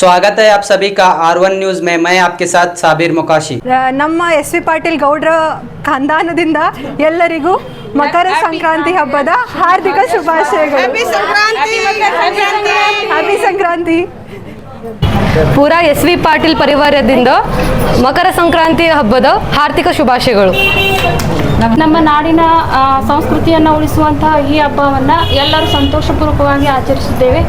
स्वागत है आप सभी का आर वन न्यूज़ में मैं आपके साथ साबिर मुकाशी ನಮ್ಮ ಎಸ್ ವಿ ಪಾಟೀಲ್ ಗೌಡ್ರ ಖಾನ್ದಾನದಿಂದ ಎಲ್ಲರಿಗೂ ಮಕರ ಸಂಕ್ರಾಂತಿ ಹಬ್ಬದ ಹಾರ್ದಿಕ ಶುಭಾಶಯಗಳು ಹ್ಯಾಪಿ ಸಂಕ್ರಾಂತಿ ಪೂರಾ ಎಸ್ ವಿ ಪಾಟೀಲ್ ಪರಿವಾರದಿಂದ ಮಕರ ಸಂಕ್ರಾಂತಿ ಹಬ್ಬದ ಹಾರ್ದಿಕ ಶುಭಾಶಯಗಳು ನಮ್ಮ ನಾಡಿನ ಸಂಸ್ಕೃತಿಯನ್ನು ಉಳಿಸುವಂತಹ ಈ ಹಬ್ಬವನ್ನು ಎಲ್ಲರೂ ಸಂತೋಷಪೂರ್ವಕವಾಗಿ ಆಚರಿಸುತ್ತೇವೆ.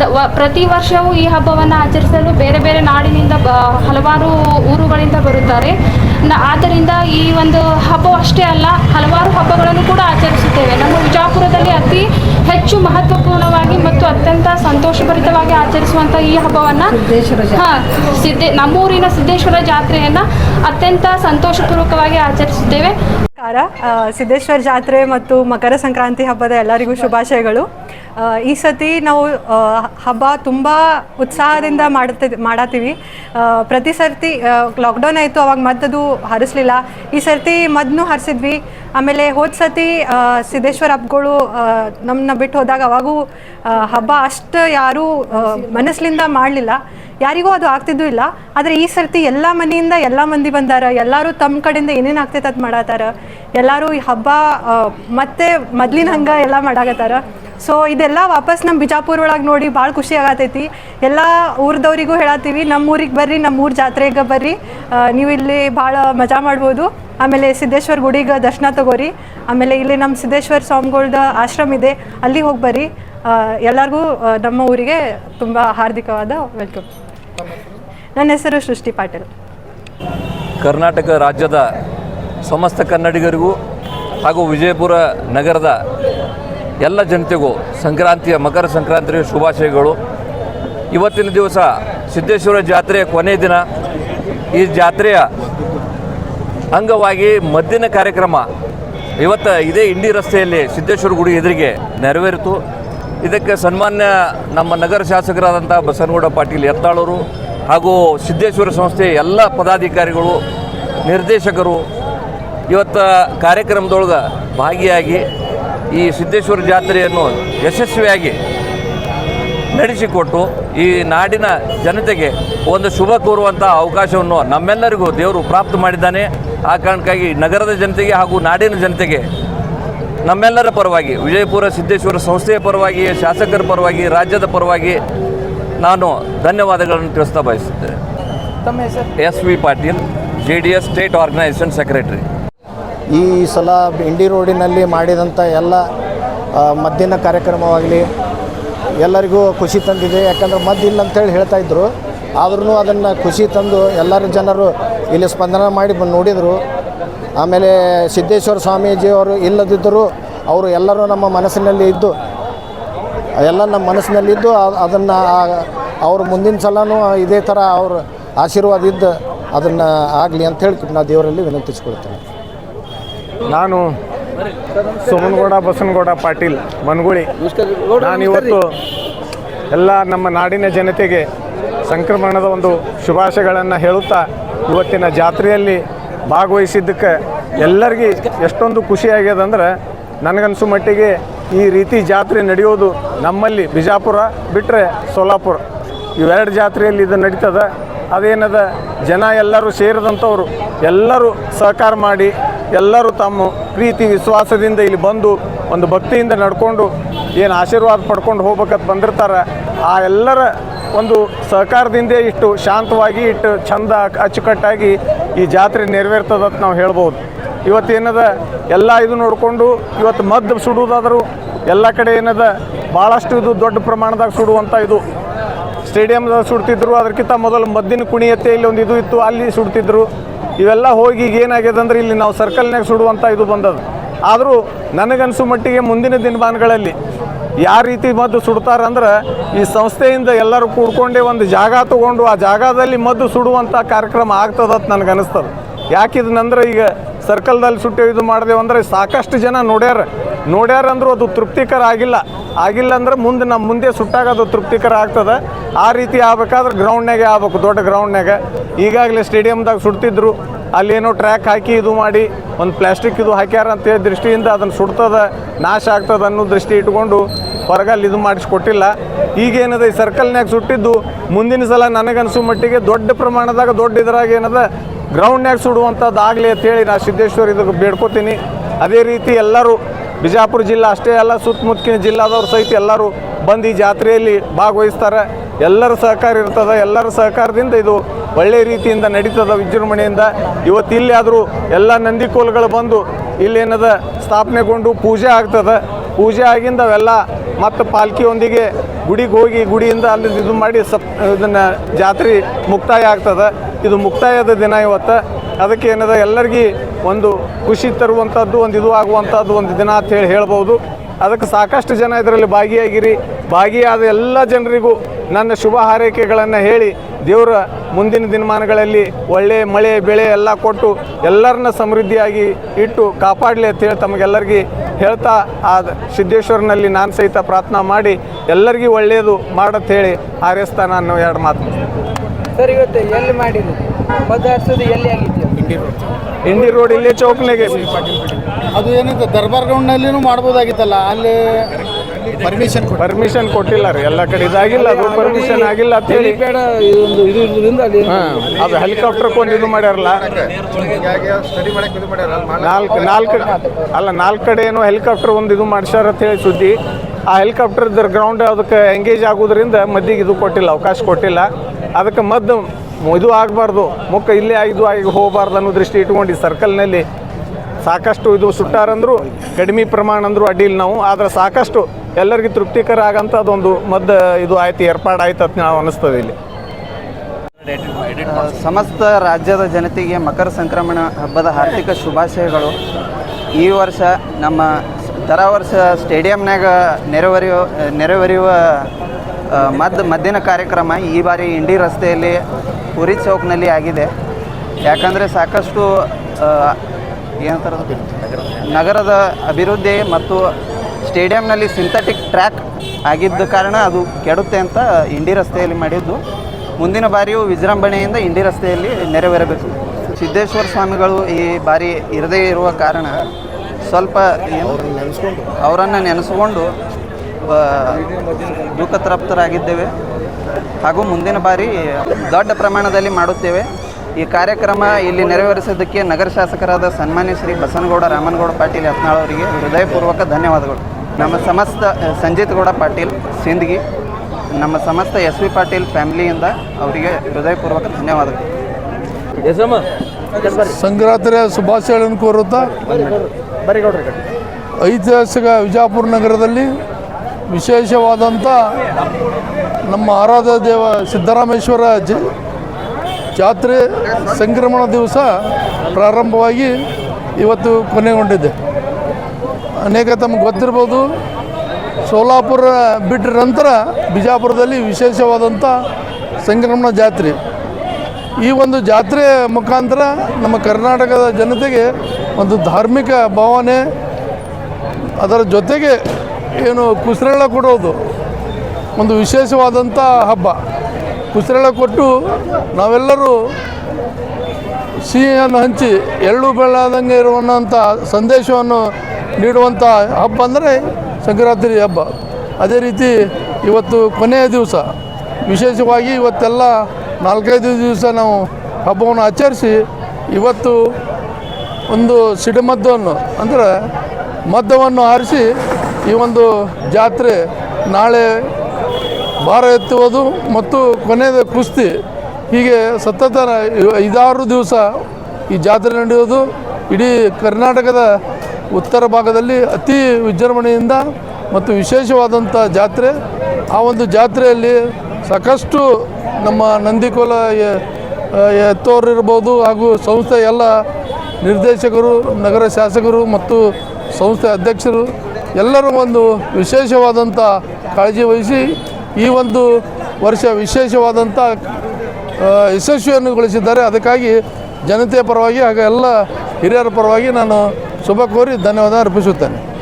ದ- ಪ್ರತಿ ವರ್ಷವೂ ಈ ಹಬ್ಬವನ್ನು ಆಚರಿಸಲು ಬೇರೆ ಬೇರೆ ನಾಡಿನಿಂದ ಹಲವಾರು ಊರುಗಳಿಂದ ಬರುತ್ತಾರೆ. ಆದ್ದರಿಂದ ಈ ಒಂದು ಹಬ್ಬ ಅಷ್ಟೇ ಅಲ್ಲ, ಹಲವಾರು ಹಬ್ಬಗಳನ್ನು ಕೂಡ ಆಚರಿಸುತ್ತೇವೆ. ನಮ್ಮ ವಿಜಾಪುರದಲ್ಲಿ ಅತಿ ಹೆಚ್ಚು ಮಹತ್ವಪೂರ್ಣವಾಗಿ ಮತ್ತು ಅತ್ಯಂತ ಸಂತೋಷಭರಿತವಾಗಿ ಆಚರಿಸುವಂಥ ಈ ಹಬ್ಬವನ್ನು ಹಾಂ ಸಿದ್ಧೇ ನಮ್ಮೂರಿನ ಸಿದ್ದೇಶ್ವರ ಜಾತ್ರೆಯನ್ನ ಅತ್ಯಂತ ಸಂತೋಷಪೂರ್ವಕವಾಗಿ ಆಚರಿಸುತ್ತೇವೆ ನಮಸ್ಕಾರ. ಸಿದ್ದೇಶ್ವರ ಜಾತ್ರೆ ಮತ್ತು ಮಕರ ಸಂಕ್ರಾಂತಿ ಹಬ್ಬದ ಎಲ್ಲರಿಗೂ ಶುಭಾಶಯಗಳು. ಈ ಸತಿ ನಾವು ಹಬ್ಬ ತುಂಬ ಉತ್ಸಾಹದಿಂದ ಮಾಡುತ್ತ ಮಾಡತ್ತೀವಿ ಪ್ರತಿ ಸರ್ತಿ ಲಾಕ್ಡೌನ್ ಆಯಿತು, ಅವಾಗ ಮದ್ದದು ಹರಿಸ್ಲಿಲ್ಲ. ಈ ಸರ್ತಿ ಮದ್ದನ್ನು ಹರಿಸಿದ್ವಿ. ಆಮೇಲೆ ಹೋದ ಸತಿ ಸಿದ್ದೇಶ್ವರ ಹಬ್ಬಗಳು ನಮ್ಮನ್ನ ಬಿಟ್ಟು ಹೋದಾಗ ಅವಾಗೂ ಹಬ್ಬ ಅಷ್ಟು ಯಾರೂ ಮನಸ್ಸಿನಿಂದ ಮಾಡಲಿಲ್ಲ. ಯಾರಿಗೂ ಅದು ಆಗ್ತಿದ್ದು ಇಲ್ಲ. ಆದರೆ ಈ ಸರ್ತಿ ಎಲ್ಲ ಮನೆಯಿಂದ ಎಲ್ಲ ಮಂದಿ ಬಂದಾರ. ಎಲ್ಲರೂ ತಮ್ಮ ಕಡೆಯಿಂದ ಏನೇನು ಆಗ್ತೈತೆ ಅದು ಮಾಡತ್ತಾರ ಎಲ್ಲರೂ ಈ ಹಬ್ಬ ಮತ್ತೆ ಮೊದ್ಲಿನ ಹಂಗೆ ಎಲ್ಲ ಮಾಡಾಕತ್ತಾರ. ಸೊ ಇದೆಲ್ಲ ವಾಪಸ್ ನಮ್ಮ ಬಿಜಾಪುರ ಒಳಗೆ ನೋಡಿ ಭಾಳ ಖುಷಿ ಆಗತೈತಿ. ಎಲ್ಲ ಊರ್ದವರಿಗೂ ಹೇಳತ್ತೀವಿ ನಮ್ಮ ಊರಿಗೆ ಬರ್ರಿ ನಮ್ಮ ಊರ ಜಾತ್ರೆಗೆ ಬರ್ರಿ. ನೀವು ಇಲ್ಲಿ ಭಾಳ ಮಜಾ ಮಾಡ್ಬೋದು. ಆಮೇಲೆ ಸಿದ್ದೇಶ್ವರ ಗುಡಿಗೆ ದರ್ಶನ ತಗೋರಿ. ಆಮೇಲೆ ಇಲ್ಲಿ ನಮ್ಮ ಸಿದ್ದೇಶ್ವರ ಸ್ವಾಮಿಗಳ್ದ ಆಶ್ರಮ ಇದೆ, ಅಲ್ಲಿ ಹೋಗಿ ಬರ್ರಿ. ಎಲ್ಲರಿಗೂ ನಮ್ಮ ಊರಿಗೆ ತುಂಬ ಹಾರ್ದಿಕವಾದ ವೆಲ್ಕಮ್. ನನ್ನ ಹೆಸರು ಸೃಷ್ಟಿ ಪಾಟೀಲ್. ಕರ್ನಾಟಕ ರಾಜ್ಯದ ಸಮಸ್ತ ಕನ್ನಡಿಗರಿಗೂ ಹಾಗೂ ವಿಜಯಪುರ ನಗರದ ಎಲ್ಲ ಜನತೆಗೂ ಸಂಕ್ರಾಂತಿಯ, ಮಕರ ಸಂಕ್ರಾಂತಿಯ ಶುಭಾಶಯಗಳು. ಇವತ್ತಿನ ದಿವಸ ಸಿದ್ದೇಶ್ವರ ಜಾತ್ರೆಯ ಕೊನೆಯ ದಿನ. ಈ ಜಾತ್ರೆಯ ಅಂಗವಾಗಿ ಮದ್ದಿನ ಕಾರ್ಯಕ್ರಮ ಇವತ್ತು ಇದೇ ಇಂಡಿ ರಸ್ತೆಯಲ್ಲಿ ಸಿದ್ದೇಶ್ವರ ಗುಡಿ ಎದುರಿಗೆ ನೆರವೇರಿತು. ಇದಕ್ಕೆ ಸನ್ಮಾನ್ಯ ನಮ್ಮ ನಗರ ಶಾಸಕರಾದಂಥ ಬಸನಗೌಡ ಪಾಟೀಲ್ ಎತ್ತಾಳರು ಹಾಗೂ ಸಿದ್ದೇಶ್ವರ ಸಂಸ್ಥೆಯ ಎಲ್ಲ ಪದಾಧಿಕಾರಿಗಳು, ನಿರ್ದೇಶಕರು ಇವತ್ತು ಕಾರ್ಯಕ್ರಮದೊಳಗೆ ಭಾಗಿಯಾಗಿ ಈ ಸಿದ್ದೇಶ್ವರ ಜಾತ್ರೆಯನ್ನು ಯಶಸ್ವಿಯಾಗಿ ನಡೆಸಿಕೊಟ್ಟು ಈ ನಾಡಿನ ಜನತೆಗೆ ಒಂದು ಶುಭ ಕೋರುವಂಥ ಅವಕಾಶವನ್ನು ನಮ್ಮೆಲ್ಲರಿಗೂ ದೇವರು ಪ್ರಾಪ್ತ ಮಾಡಿದ್ದಾನೆ. ಆ ಕಾರಣಕ್ಕಾಗಿ ನಗರದ ಜನತೆಗೆ ಹಾಗೂ ನಾಡಿನ ಜನತೆಗೆ ನಮ್ಮೆಲ್ಲರ ಪರವಾಗಿ ವಿಜಯಪುರ ಸಿದ್ದೇಶ್ವರ ಸಂಸ್ಥೆಯ ಪರವಾಗಿ ಶಾಸಕರ ಪರವಾಗಿ ರಾಜ್ಯದ ಪರವಾಗಿ ನಾನು ಧನ್ಯವಾದಗಳನ್ನು ತಿಳಿಸ್ತಾ ಬಯಸುತ್ತೇನೆ. S V Patil J D S state organisation secretary. ಈ ಸಲ ಇಂಡಿ ರೋಡಿನಲ್ಲಿ ಮಾಡಿದಂಥ ಎಲ್ಲ ಮದ್ದಿನ ಕಾರ್ಯಕ್ರಮವಾಗಲಿ, ಎಲ್ಲರಿಗೂ ಖುಷಿ ತಂದಿದೆ. ಯಾಕಂದ್ರೆ ಇಲ್ಲ ಅಂತೇಳಿ ಇದ್ದರು ಆದ್ರೂ ಅದನ್ನು ಖುಷಿ ತಂದು ಎಲ್ಲರ ಜನರು ಇಲ್ಲಿ ಸ್ಪಂದನ ಮಾಡಿ ನೋಡಿದರು. ಆಮೇಲೆ ಸಿದ್ದೇಶ್ವರ ಸ್ವಾಮೀಜಿಯವರು ಇಲ್ಲದಿದ್ದರೂ ಅವರು ಎಲ್ಲರೂ ನಮ್ಮ ಮನಸ್ಸಿನಲ್ಲಿ ಇದ್ದು, ಎಲ್ಲ ನಮ್ಮ ಮನಸ್ಸಿನಲ್ಲಿದ್ದು ಅದನ್ನು ಅವರು ಮುಂದಿನ ಸಲನೂ ಇದೇ ಥರ ಅವ್ರ ಆಶೀರ್ವಾದ ಇದ್ದು ಅದನ್ನು ಆಗಲಿ ಹೇಳಿ ನಾವು ದೇವರಲ್ಲಿ ವಿನಂತಿಸ್ಕೊಳ್ತೇನೆ. ನಾನು ಸೋಮನಗೌಡ, ಬಸನಗೌಡ, ಪಾಟೀಲ್, ಮನಗುಳಿ. ನಾನು ಇವತ್ತು ಎಲ್ಲ ನಮ್ಮ ನಾಡಿನ ಜನತೆಗೆ ಸಂಕ್ರಮಣದ ಒಂದು ಶುಭಾಶಯಗಳನ್ನು ಹೇಳುತ್ತಾ ಇವತ್ತಿನ ಜಾತ್ರೆಯಲ್ಲಿ ಭಾಗವಹಿಸಿದ್ದಕ್ಕೆ ಎಲ್ಲರಿಗೂ ಎಷ್ಟೊಂದು ಖುಷಿಯಾಗ್ಯದಂದ್ರೆ ನನಗನ್ಸು ಮಟ್ಟಿಗೆ ಈ ರೀತಿ ಜಾತ್ರೆ ನಡೆಯೋದು ನಮ್ಮಲ್ಲಿ ಬಿಜಾಪುರ ಬಿಟ್ಟರೆ ಸೋಲಾಪುರ. ಇವೆರಡು ಜಾತ್ರೆಯಲ್ಲಿ ಇದು ನಡೀತದ. ಅದೇನದ ಜನ ಎಲ್ಲರೂ ಸೇರಿದಂಥವ್ರು ಎಲ್ಲರೂ ಸಹಕಾರ ಮಾಡಿ ಎಲ್ಲರೂ ತಮ್ಮ ಪ್ರೀತಿ, ವಿಶ್ವಾಸದಿಂದ ಇಲ್ಲಿ ಬಂದು ಒಂದು ಭಕ್ತಿಯಿಂದ ನಡ್ಕೊಂಡು ಏನು ಆಶೀರ್ವಾದ ಪಡ್ಕೊಂಡು ಹೋಗ್ಬೇಕಂತ ಬಂದಿರ್ತಾರೆ. ಆ ಎಲ್ಲರ ಒಂದು ಸಹಕಾರದಿಂದ ಇಷ್ಟು ಶಾಂತವಾಗಿ ಇಟ್ಟು ಚಂದ ಅಚ್ಚುಕಟ್ಟಾಗಿ ಈ ಜಾತ್ರೆ ನೆರವೇರ್ತದಂತ ನಾವು ಹೇಳ್ಬೋದು. ಇವತ್ತೇನದ ಎಲ್ಲ ಇದು ನೋಡಿಕೊಂಡು ಇವತ್ತು ಮದ್ದು ಸುಡುವುದಾದರೂ ಎಲ್ಲ ಕಡೆ ಏನದ ಭಾಳಷ್ಟು ಇದು ದೊಡ್ಡ ಪ್ರಮಾಣದಾಗ ಸುಡುವಂಥ ಇದು ಸ್ಟೇಡಿಯಮ್ದಾಗ ಸುಡ್ತಿದ್ರು. ಅದಕ್ಕಿಂತ ಮೊದಲು ಮದ್ದಿನ ಕುಣಿಯತ್ತೆ, ಇಲ್ಲಿ ಒಂದು ಇದು ಇತ್ತು, ಅಲ್ಲಿ ಸುಡ್ತಿದ್ರು. ಇವೆಲ್ಲ ಹೋಗಿ ಈಗ ಏನಾಗ್ಯದ ಅಂದ್ರೆ ಇಲ್ಲಿ ನಾವು ಸರ್ಕಲ್ನಾಗ ಸುಡುವಂಥ ಇದು ಬಂದದ ಆದರೂ ನನಗನ್ಸು ಮಟ್ಟಿಗೆ ಮುಂದಿನ ದಿನಮಾನಗಳಲ್ಲಿ ಯಾವ ರೀತಿ ಮದ್ದು ಸುಡ್ತಾರಂದ್ರೆ ಈ ಸಂಸ್ಥೆಯಿಂದ ಎಲ್ಲರೂ ಕೂಡ್ಕೊಂಡೆ ಒಂದು ಜಾಗ ತಗೊಂಡು ಆ ಜಾಗದಲ್ಲಿ ಮದ್ದು ಸುಡುವಂಥ ಕಾರ್ಯಕ್ರಮ ಆಗ್ತದಂತ ನನಗೆ ಅನಿಸ್ತದ ಯಾಕಿದನಂದ್ರೆ ಈಗ ಸರ್ಕಲ್ದಲ್ಲಿ ಸುಟ್ಟೆ ಇದು ಮಾಡಿದೆವು ಅಂದರೆ ಸಾಕಷ್ಟು ಜನ ನೋಡ್ಯಾರ. ನೋಡ್ಯಾರ ಅಂದ್ರೂ ಅದು ತೃಪ್ತಿಕರ ಆಗಿಲ್ಲ ಆಗಿಲ್ಲ ಅಂದ್ರೆ ಮುಂದೆ ನಮ್ಮ ಮುಂದೆ ಸುಟ್ಟಾಗ ಅದು ತೃಪ್ತಿಕರ ಆಗ್ತದೆ ಆ ರೀತಿ ಆಗ್ಬೇಕಾದ್ರೆ ಗ್ರೌಂಡ್ನಾಗೆ ಆಗ್ಬೇಕು, ದೊಡ್ಡ ಗ್ರೌಂಡ್ನಾಗ ಈಗಾಗಲೇ ಸ್ಟೇಡಿಯಮ್ದಾಗ ಸುಡ್ತಿದ್ರು. ಅಲ್ಲೇನೋ ಟ್ರ್ಯಾಕ್ ಹಾಕಿ ಇದು ಮಾಡಿ, ಒಂದು ಪ್ಲಾಸ್ಟಿಕ್ ಇದು ಹಾಕ್ಯಾರ ಅಂತ ದೃಷ್ಟಿಯಿಂದ ಅದನ್ನು ಸುಡ್ತದ, ನಾಶ ಆಗ್ತದೆ ಅನ್ನೋ ದೃಷ್ಟಿ ಇಟ್ಕೊಂಡು ಹೊರಗಲ್ಲಿ ಇದು ಮಾಡಿಸ್ಕೊಟ್ಟಿಲ್ಲ. ಈಗೇನದ ಈ ಸರ್ಕಲ್ನಾಗ ಸುಟ್ಟಿದ್ದು, ಮುಂದಿನ ಸಲ ನನಗನ್ಸು ಮಟ್ಟಿಗೆ ದೊಡ್ಡ ಪ್ರಮಾಣದಾಗ ದೊಡ್ಡ ಇದ್ರಾಗ ಏನದ ಗ್ರೌಂಡ್ನಾಗ ಸುಡುವಂಥದ್ದು ಆಗಲಿ ಅಂತೇಳಿ ನಾ ಸಿದ್ದೇಶ್ವರ ಇದಕ್ಕೆ ಬೇಡ್ಕೋತೀನಿ. ಅದೇ ರೀತಿ ಎಲ್ಲರೂ ಬಿಜಾಪುರ ಜಿಲ್ಲೆ ಅಷ್ಟೇ ಅಲ್ಲ, ಸುತ್ತಮುತ್ತಲಿನ ಜಿಲ್ಲಾದವ್ರು ಸಹಿತ ಎಲ್ಲರೂ ಬಂದು ಈ ಜಾತ್ರೆಯಲ್ಲಿ ಭಾಗವಹಿಸ್ತಾರೆ. ಎಲ್ಲರ ಸಹಕಾರ ಇರ್ತದೆ, ಎಲ್ಲರ ಸಹಕಾರದಿಂದ ಇದು ಒಳ್ಳೆಯ ರೀತಿಯಿಂದ ನಡೀತದೆ ವಿಜೃಂಭಣೆಯಿಂದ. ಇವತ್ತು ಇಲ್ಲಿ ಆದರೂ ಎಲ್ಲ ನಂದಿಕೋಲುಗಳು ಬಂದು ಇಲ್ಲೇನದ ಸ್ಥಾಪನೆಗೊಂಡು ಪೂಜೆ ಆಗ್ತದೆ. ಪೂಜೆ ಆಗಿಂದ ಅವೆಲ್ಲ ಮತ್ತು ಪಾಲ್ಕಿಯೊಂದಿಗೆ ಗುಡಿಗೆ ಹೋಗಿ ಗುಡಿಯಿಂದ ಅಲ್ಲಿ ಇದು ಮಾಡಿ ಸಪ್ ಇದನ್ನು ಜಾತ್ರೆ ಮುಕ್ತಾಯ ಆಗ್ತದೆ. ಇದು ಮುಕ್ತಾಯದ ದಿನ ಇವತ್ತು. ಅದಕ್ಕೆ ಏನದ ಎಲ್ಲರಿಗೂ ಒಂದು ಖುಷಿ ತರುವಂಥದ್ದು ಒಂದು ಇದು ಆಗುವಂಥದ್ದು ಒಂದು ದಿನ ಅಂತ ಹೇಳಿ ಹೇಳ್ಬೋದು. ಅದಕ್ಕೆ ಸಾಕಷ್ಟು ಜನ ಇದರಲ್ಲಿ ಭಾಗಿಯಾಗಿರಿ. ಭಾಗಿಯಾದ ಎಲ್ಲ ಜನರಿಗೂ ನನ್ನ ಶುಭ ಹಾರೈಕೆಗಳನ್ನು ಹೇಳಿ ದೇವರ ಮುಂದಿನ ದಿನಮಾನಗಳಲ್ಲಿ ಒಳ್ಳೆಯ ಮಳೆ, ಬೆಳೆ ಎಲ್ಲ ಕೊಟ್ಟು ಎಲ್ಲರನ್ನ ಸಮೃದ್ಧಿಯಾಗಿ ಇಟ್ಟು ಕಾಪಾಡಲಿ ಅಂತ ಹೇಳಿ ತಮಗೆಲ್ಲರಿಗೆ ಹೇಳ್ತಾ ಆ ಸಿದ್ದೇಶ್ವರನಲ್ಲಿ ನಾನು ಸಹಿತ ಪ್ರಾರ್ಥನಾ ಮಾಡಿ ಎಲ್ಲರಿಗೂ ಒಳ್ಳೆಯದು ಮಾಡತ್ ಹೇಳಿ ಹಾರೈಸ್ತಾ ನಾನು ಎರಡು ಮಾತು. ಸರ್, ಇವತ್ತು ಎಲ್ಲಿ ಮಾಡಿರಿ ಎಲ್ಲಿ ಆಗಿದೆಯಾ ಇಂಡಿ ರೋಡ್ ಇಲ್ಲೇ ಚೌಕ್ನಾಗೆ. ಅದು ಏನಿದೆ ದರ್ಬಾರ್ ಗ್ರೌಂಡ್ನಲ್ಲಿನೂ ಮಾಡ್ಬೋದಾಗಿತ್ತಲ್ಲ ಅಲ್ಲಿ ಪರ್ಮಿಷನ್ ಪರ್ಮಿಷನ್ ಕೊಟ್ಟಿಲ್ಲ ರೀ ಎಲ್ಲ ಕಡೆ ಇದಾಗಿಲ್ಲ ಅದು ಪರ್ಮಿಷನ್ ಆಗಿಲ್ಲ ಅಂತ ಹೇಳಿ. ಬೇಡ ಇದೊಂದು ಇದು ಇರೋದ್ರಿಂದ ಅಲ್ಲಿ ಹಾಂ ಅದು ಹೆಲಿಕಾಪ್ಟರ್ ಒಂದು ಇದು ಮಾಡ್ಯಾರಲ್ಲ. ಸ್ಟಡಿ ಮಾಡಕ್ಕೆ ಇದು ಮಾಡ್ಯಾರ ನಾಲ್ಕು ನಾಲ್ಕು ಅಲ್ಲ ನಾಲ್ಕು ಕಡೆ ಏನೋ ಹೆಲಿಕಾಪ್ಟರ್ ಒಂದು ಇದು ಮಾಡ್ಸ್ಯಾರ ಅಂತ ಹೇಳಿ ಸುದ್ದಿ. ಆ ಹೆಲಿಕಾಪ್ಟರ್ ಗ್ರೌಂಡ್ ಅದಕ್ಕೆ ಎಂಗೇಜ್ ಆಗೋದ್ರಿಂದ ಮದ್ದಿಗೆ ಇದು ಕೊಟ್ಟಿಲ್ಲ ಅವಕಾಶ ಕೊಟ್ಟಿಲ್ಲ. ಅದಕ್ಕೆ ಮದ್ದು ಇದು ಆಗಬಾರ್ದು. ಮುಖ ಇಲ್ಲೇ ಆಗಿದ್ದು ಆಗಿ ಹೋಗಬಾರ್ದು ಅನ್ನೋ ದೃಷ್ಟಿ ಇಟ್ಕೊಂಡು ಸರ್ಕಲ್ನಲ್ಲಿ ಸಾಕಷ್ಟು ಇದು ಸುಟ್ಟಾರಂದ್ರು ಕಡಿಮೆ ಪ್ರಮಾಣ ಅಂದರೂ ಅಡ್ಡಿಲ್ಲ ನಾವು. ಆದರೆ ಸಾಕಷ್ಟು ಎಲ್ಲರಿಗೂ ತೃಪ್ತಿಕರ ಆಗಂತ ಅದೊಂದು ಮದ್ದು ಇದು ಆಯ್ತು, ಏರ್ಪಾಡು ಆಯ್ತು ಅಂತ ನಾವು ಅನ್ನಿಸ್ತದೆ ಇಲ್ಲಿ. ಸಮಸ್ತ ರಾಜ್ಯದ ಜನತೆಗೆ ಮಕರ ಸಂಕ್ರಮಣ ಹಬ್ಬದ ಹಾರ್ದಿಕ ಶುಭಾಶಯಗಳು. ಈ ವರ್ಷ ನಮ್ಮ ದರ ವರ್ಷ ಸ್ಟೇಡಿಯಂನಾಗ ನೆರವೇರಿಯೋ ನೆರವೇರಿಯುವ ಮದ್ದು ಮದ್ದಿನ ಕಾರ್ಯಕ್ರಮ ಈ ಬಾರಿ ಇಂಡಿ ರಸ್ತೆಯಲ್ಲಿ ಪುರಿ ಚೌಕ್ನಲ್ಲಿ ಆಗಿದೆ. ಯಾಕಂದರೆ ಸಾಕಷ್ಟು ಏನಂತಾರೆ ನಗರದ ಅಭಿವೃದ್ಧಿ ಮತ್ತು ಸ್ಟೇಡಿಯಂನಲ್ಲಿ ಸಿಂಥೆಟಿಕ್ ಟ್ರ್ಯಾಕ್ ಆಗಿದ್ದ ಕಾರಣ ಅದು ಕೆಡುತ್ತೆ ಅಂತ ಇಂಡಿ ರಸ್ತೆಯಲ್ಲಿ ಮಾಡಿದ್ದು. ಮುಂದಿನ ಬಾರಿಯೂ ವಿಜೃಂಭಣೆಯಿಂದ ಇಂಡಿ ರಸ್ತೆಯಲ್ಲಿ ನೆರವೇರಬೇಕು. ಸಿದ್ದೇಶ್ವರ ಸ್ವಾಮಿಗಳು ಈ ಬಾರಿ ಇರದೇ ಇರುವ ಕಾರಣ ಸ್ವಲ್ಪ ಅವರನ್ನು ನೆನೆಸ್ಕೊಂಡು ದುಃಖ ದುಃಖತೃಪ್ತರಾಗಿದ್ದೇವೆ. ಹಾಗೂ ಮುಂದಿನ ಬಾರಿ ದೊಡ್ಡ ಪ್ರಮಾಣದಲ್ಲಿ ಮಾಡುತ್ತೇವೆ. ಈ ಕಾರ್ಯಕ್ರಮ ಇಲ್ಲಿ ನೆರವೇರಿಸೋದಕ್ಕೆ ನಗರ ಶಾಸಕರಾದ ಸನ್ಮಾನ್ಯ ಶ್ರೀ ಬಸನಗೌಡ ರಾಮನಗೌಡ ಪಾಟೀಲ್ ಯತ್ನಾಳ್ ಅವರಿಗೆ ಹೃದಯಪೂರ್ವಕ ಧನ್ಯವಾದಗಳು. ನಮ್ಮ ಸಮಸ್ತ ಸಂಜಿತ್ ಗೌಡ ಪಾಟೀಲ್ ಸಿಂದಗಿ ನಮ್ಮ ಸಮಸ್ತ ಎಸ್ ವಿ ಪಾಟೀಲ್ ಫ್ಯಾಮಿಲಿಯಿಂದ ಅವರಿಗೆ ಹೃದಯಪೂರ್ವಕ ಧನ್ಯವಾದಗಳು. ಸಂಕ್ರಾಂತಿಯ ಶುಭಾಶಯಗಳನ್ನು ಕೋರುತ್ತಾ? ಐತಿಹಾಸಿಕ ವಿಜಾಪುರ ನಗರದಲ್ಲಿ ವಿಶೇಷವಾದಂಥ ನಮ್ಮ ಆರಾಧ ದೇವ ಸಿದ್ದರಾಮೇಶ್ವರ ಜಾತ್ರೆ ಸಂಕ್ರಮಣ ದಿವಸ ಪ್ರಾರಂಭವಾಗಿ ಇವತ್ತು ಕೊನೆಗೊಂಡಿದೆ. ಅನೇಕ ತಮಗೆ ಗೊತ್ತಿರ್ಬೋದು, ಸೋಲಾಪುರ ಬಿಟ್ಟ ನಂತರ ಬಿಜಾಪುರದಲ್ಲಿ ವಿಶೇಷವಾದಂಥ ಸಂಕ್ರಮಣ ಜಾತ್ರೆ. ಈ ಒಂದು ಜಾತ್ರೆ ಮುಖಾಂತರ ನಮ್ಮ ಕರ್ನಾಟಕದ ಜನತೆಗೆ ಒಂದು ಧಾರ್ಮಿಕ ಭಾವನೆ, ಅದರ ಜೊತೆಗೆ ಏನು ಕುಸ್ರೆಳ ಕೊಡೋದು, ಒಂದು ವಿಶೇಷವಾದಂಥ ಹಬ್ಬ. ಕುಸ್ರೆಳ ಕೊಟ್ಟು ನಾವೆಲ್ಲರೂ ಸಿಹಿಯನ್ನು ಹಂಚಿ ಎಳ್ಳು ಬೆಳ್ಳಾದಂಗೆ ಇರುವಂಥ ಸಂದೇಶವನ್ನು ನೀಡುವಂಥ ಹಬ್ಬ ಅಂದರೆ ಸಂಕ್ರಾಂತಿ ಹಬ್ಬ. ಅದೇ ರೀತಿ ಇವತ್ತು ಕೊನೆಯ ದಿವಸ. ವಿಶೇಷವಾಗಿ ಇವತ್ತೆಲ್ಲ ನಾಲ್ಕೈದು ದಿವಸ ನಾವು ಹಬ್ಬವನ್ನು ಆಚರಿಸಿ ಇವತ್ತು ಒಂದು ಸಿಡಿಮದ್ದವನ್ನು ಅಂದರೆ ಮದ್ದವನ್ನು ಆರಿಸಿ ಈ ಒಂದು ಜಾತ್ರೆ ನಾಳೆ ಭಾರ ಎತ್ತುವುದು ಮತ್ತು ಕೊನೆಯದ ಕುಸ್ತಿ. ಹೀಗೆ ಸತತ ಐದಾರು ದಿವಸ ಈ ಜಾತ್ರೆ ನಡೆಯೋದು ಇಡೀ ಕರ್ನಾಟಕದ ಉತ್ತರ ಭಾಗದಲ್ಲಿ ಅತಿ ವಿಜೃಂಭಣೆಯಿಂದ ಮತ್ತು ವಿಶೇಷವಾದಂಥ ಜಾತ್ರೆ. ಆ ಒಂದು ಜಾತ್ರೆಯಲ್ಲಿ ಸಾಕಷ್ಟು ನಮ್ಮ ನಂದಿಕೋಲ, ಎ- ಎತ್ತೋರು ಇರ್ಬೋದು ಹಾಗೂ ಸಂಸ್ಥೆ ಎಲ್ಲ ನಿರ್ದೇಶಕರು, ನಗರ ಶಾಸಕರು ಮತ್ತು ಸಂಸ್ಥೆ ಅಧ್ಯಕ್ಷರು ಎಲ್ಲರೂ ಒಂದು ವಿಶೇಷವಾದಂಥ ಕಾಳಜಿ ವಹಿಸಿ ಈ ಒಂದು ವರ್ಷ ವಿಶೇಷವಾದಂಥ ಯಶಸ್ವಿಯನ್ನು ಗಳಿಸಿದ್ದಾರೆ. ಅದಕ್ಕಾಗಿ ಜನತೆಯ ಪರವಾಗಿ ಹಾಗೂ ಎಲ್ಲ ಹಿರಿಯರ ಪರವಾಗಿ ನಾನು ಶುಭ ಕೋರಿ ಧನ್ಯವಾದ ಅರ್ಪಿಸುತ್ತೇನೆ.